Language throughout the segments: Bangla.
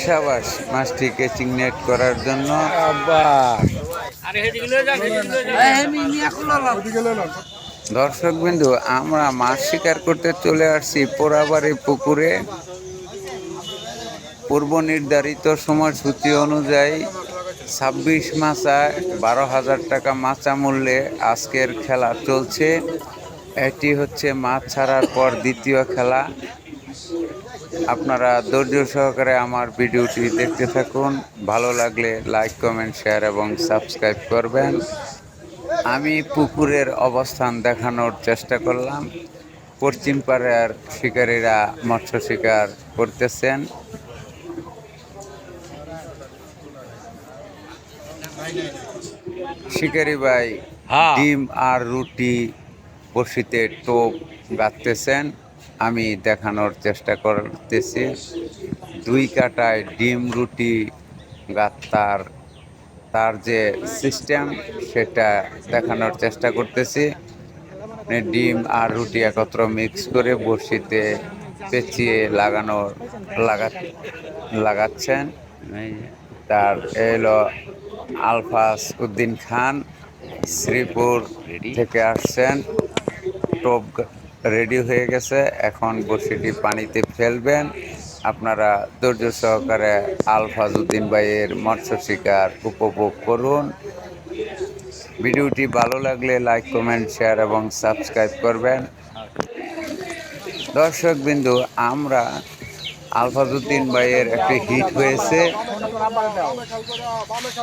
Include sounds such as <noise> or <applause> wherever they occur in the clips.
সাবাস মাছটি কেচিং নেট করার জন্য। দর্শক বিন্দু আমরা মাছ শিকার করতে চলে আসছি পোড়াবাড়ি পুকুরে। পূর্ব নির্ধারিত সময়সূচি অনুযায়ী ছাব্বিশ মাসায় বারো হাজার টাকা মাচা মূল্যে আজকের খেলা চলছে। এটি হচ্ছে মাছ ছাড়ার পর দ্বিতীয় খেলা। আপনারা ধৈর্য সহকারে আমার ভিডিওটি দেখতে থাকুন। ভালো লাগলে লাইক কমেন্ট শেয়ার এবং সাবস্ক্রাইব করবেন। আমি পুকুরের অবস্থান দেখানোর চেষ্টা করলাম। পশ্চিম পাড়ার শিকারীরা মৎস্য শিকার করতেছেন। শিকারি ভাই হ্যাঁ। ডিম আর রুটি বসিতে টোপ গাঁথতেছেন। আমি দেখানোর চেষ্টা করতেছি। দুই কাটায় ডিম রুটি গাঁথার তার যে সিস্টেম সেটা দেখানোর চেষ্টা করতেছি। মানে ডিম আর রুটি একত্র মিক্স করে বসিতে পেঁচিয়ে লাগানো লাগা লাগাচ্ছেন। তার এলো আলফাস উদ্দিন খান শ্রীপুর থেকে আসছেন। টোপ রেডি হয়ে গেছে। এখন বসিটি পানিতে ফেলবেন। আপনারা ধৈর্য সহকারে আলফাজউদ্দিন ভাইয়ের মৎস্য শিকার উপভোগ করুন। ভিডিওটি ভালো লাগলে লাইক, কমেন্ট, শেয়ার এবং সাবস্ক্রাইব করবেন। দর্শক বিন্দু আমরা আলফাজউদ্দিন ভাইয়ের একটি হিট হয়েছে।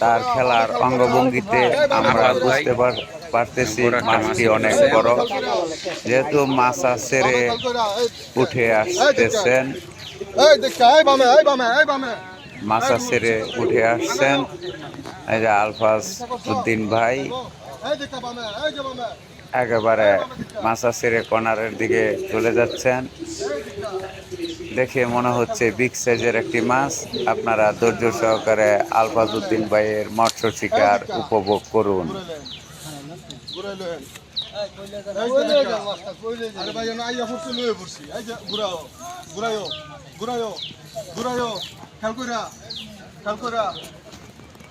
তার খেলার অঙ্গভঙ্গিতে আমরা বুঝতে পার- পারতেছি মাছটি অনেক বড়। যেহেতু মাছা ছেড়ে উঠে আসতেছেন। মাছা ছেড়ে উঠে আসছেন। এই যে আলফাজ উদ্দিন ভাই। একেবারে মাছা ছেড়ে কর্নারের দিকে চলে যাচ্ছেন। দেখে মনে হচ্ছে বিগ সাইজের একটি মাছ আপনারা ধৈর্য সহকারে আলফাজ উদ্দিন ভাইয়ের মৎস্য শিকার উপভোগ করুন লয়েন এই যে দেখা আরে ভাই না আইয়া ফুটতে লয়ে পড়ছি এই যে ঘুরাও ঘুরাইও ঘুরাইও ঘুরাইও খেল কইরা খেল কইরা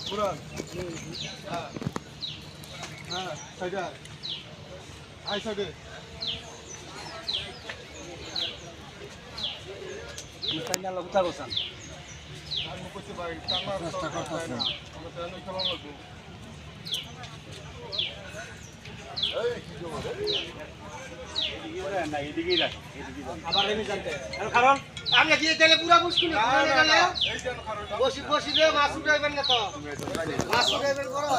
ঘুরান হ্যাঁ হ্যাঁ সাইডে আমরা তো কারণ আমি কি তেলে পুরা মুশকিল বসি বসি দে মাছ উঠাইবেন না তো মাছ উঠাইবেন করো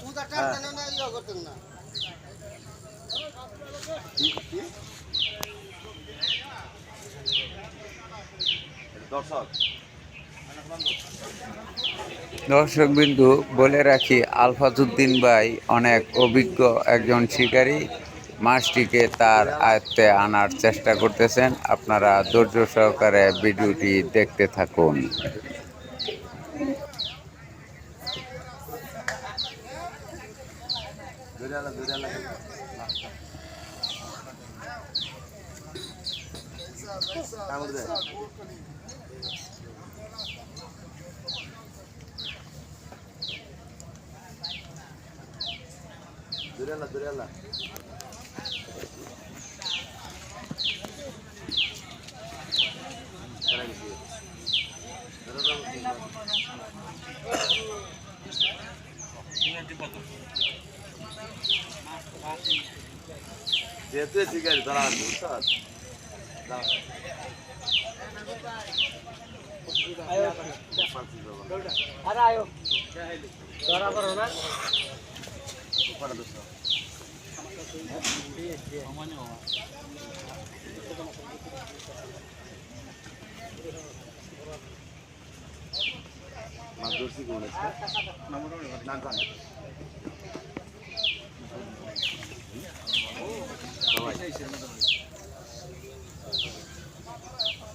পুরা টানতেন না ইয়া করতেন না দর্শক। বিন্দু বলে রাখি আলফাজুদ্দিন ভাই অনেক অভিজ্ঞ একজন শিকারী। মাছটিকে তার আয়ত্তে আনার চেষ্টা করতেছেন। আপনারা ধৈর্য সহকারে ভিডিওটি দেখতে থাকুন। যেহেতু শিকারি ধরা আছে বুঝছ আরে আয়ো ধরা করো না মাছ ধরছি কোন না জানি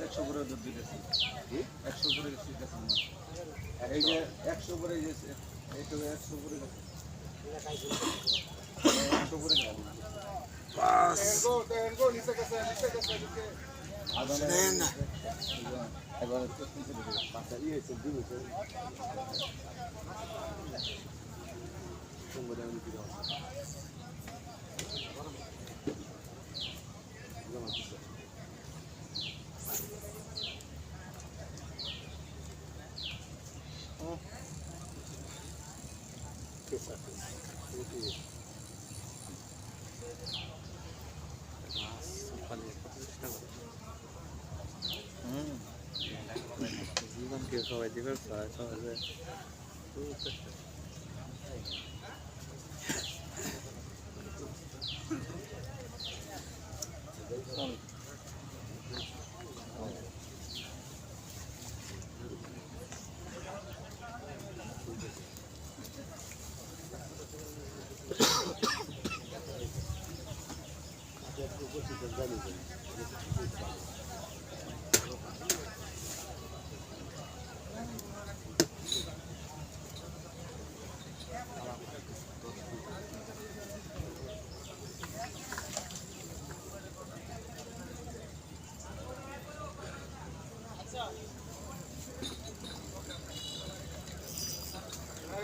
একশো করে দিতেছি একশো করে এই যে একশো করে গেছে এইটা একশো করে গেছে। একশো করে গেছে এনগো এনগো দিবেন সবাই নিচে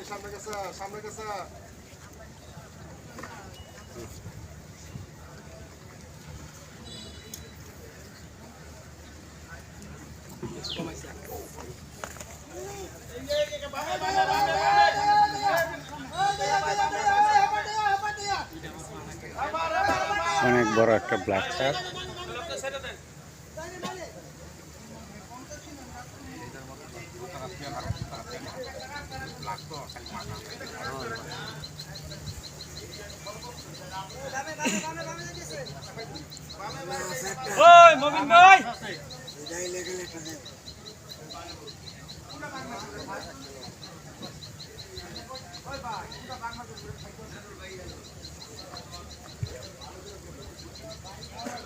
সামনে গেছে সামনে গেছে। অনেক বড় একটা ব্ল্যাক ওই মমিন ভাই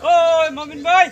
ওই মমিন ভাই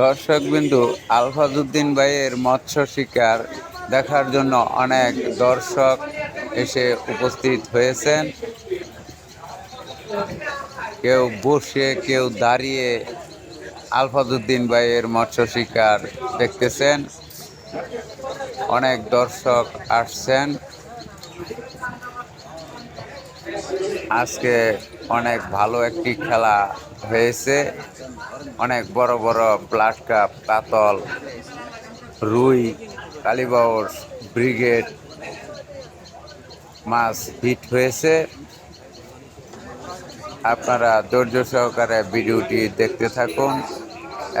দর্শক বিন্দু আলফাজউদ্দিন ভাইয়ের মৎস্য শিকার দেখার জন্য অনেক দর্শক এসে উপস্থিত হয়েছেন। কেউ বসে, কেউ দাঁড়িয়ে আলফাজউদ্দিন ভাইয়ের মৎস্য শিকার দেখতেছেন। অনেক দর্শক আসছেন। আজকে অনেক ভালো একটি খেলা হয়েছে। অনেক বড় বড় ব্লাড কাপ কাতল রুই, কালীবাউস ব্রিগেড মাছ হিট হয়েছে। আপনারা ধৈর্য সহকারে ভিডিওটি দেখতে থাকুন।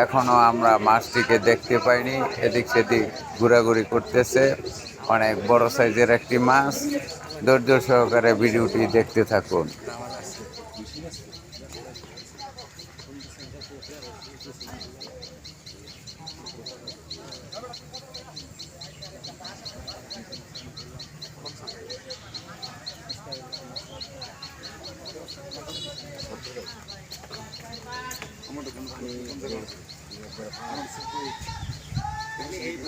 এখনও আমরা মাছটিকে দেখতে পাইনি, এদিক সেদিক ঘোরাঘুরি করতেছে। অনেক বড় সাইজের একটি মাছ। ধৈর্য সহকারে ভিডিওটি দেখতে থাকুন।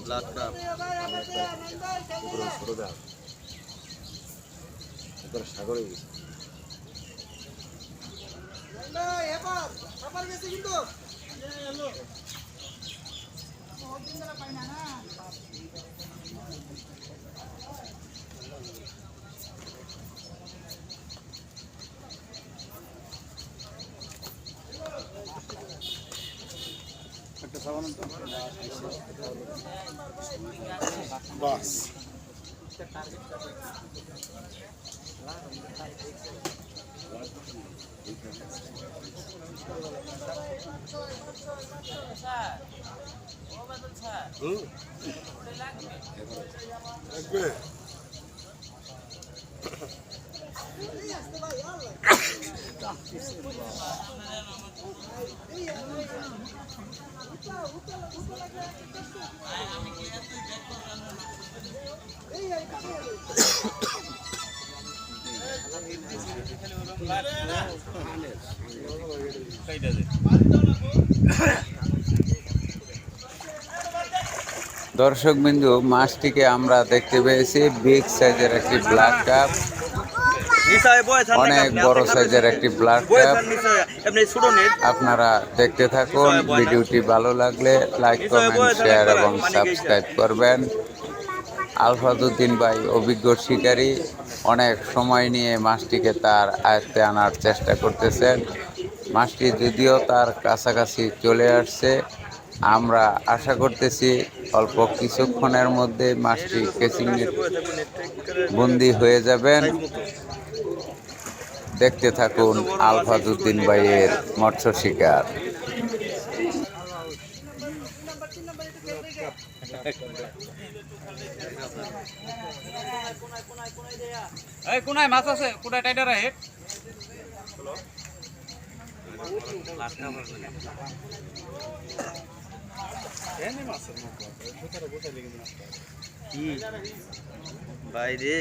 ব্লাড কাপ ভাই এবার আবার বাস লাগবে দর্শক বিন্দু মাছটিকে আমরা দেখতে পেয়েছি বিগ সাইজের একটি ব্লাড কাপ নিসায় বয় থান অনেক বড় সাইজের একটি ব্লাড আপনারা দেখতে থাকুন ভিডিওটি ভালো লাগলে লাইক কমেন্ট শেয়ার এবং সাবস্ক্রাইব করবেন। আলফাদুদ্দিন ভাই অভিজ্ঞ শিকারী অনেক সময় নিয়ে মাছটিকে তার আয়ত্তে আনার চেষ্টা করতেছেন। মাছটি যদিও তার কাছাকাছি চলে আসছে আমরা আশা করতেছি অল্প কিছুক্ষণের মধ্যে মাছটি কেচিং নেট বয় থাকুন নেট ঠিক করে বন্দি হয়ে যাবেন। দেখতে থাকুন আলফাজুদ্দিন ভাইয়ের মৎস্য শিকার। এই কোনায় মাছ আছে? কোনায় টাইটার আহে ভাই রে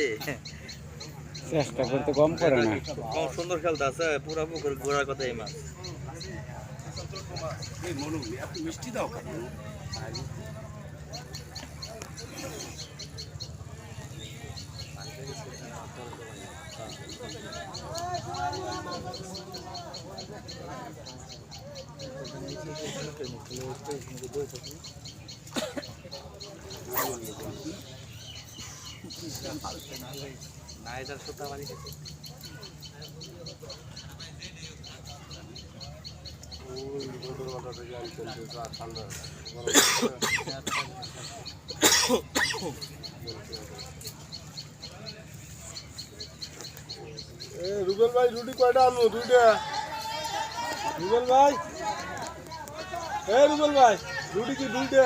চেষ্টা করতে কম করে না। কম সুন্দর খেলতে আছে পুরা পুকুর ঘোরার কথা এই মাছ। না <laughs> এটার সুতা বাড়ি এ রুবেল ভাই, রুটি কয়টা আনব দুইটা। রুবেল ভাই? এ রুবেল ভাই, রুটি কি দুইটা?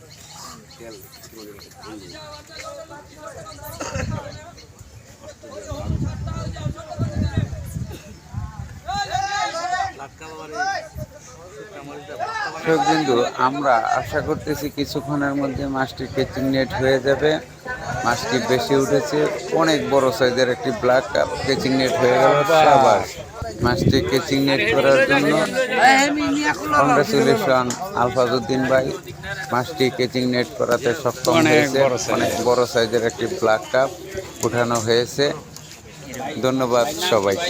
বিন্দু আমরা আশা করতেছি কিছুক্ষণের মধ্যে মাছটি কেচিং নেট হয়ে যাবে। মাছটি বেশি উঠেছে অনেক বড় সাইজের একটি ব্ল্যাক কাপ কেচিং নেট হয়ে গেল। আবার মাছটি কেচিং নেট করার জন্য। কংগ্রেচুলেশন আলফাজুদ্দিন ভাই। মাছটি কেচিং নেট করাতে সক্ষম হয়েছে। অনেক বড় সাইজের একটি ব্ল্যাক কাপ উঠানো হয়েছে। ধন্যবাদ সবাইকে।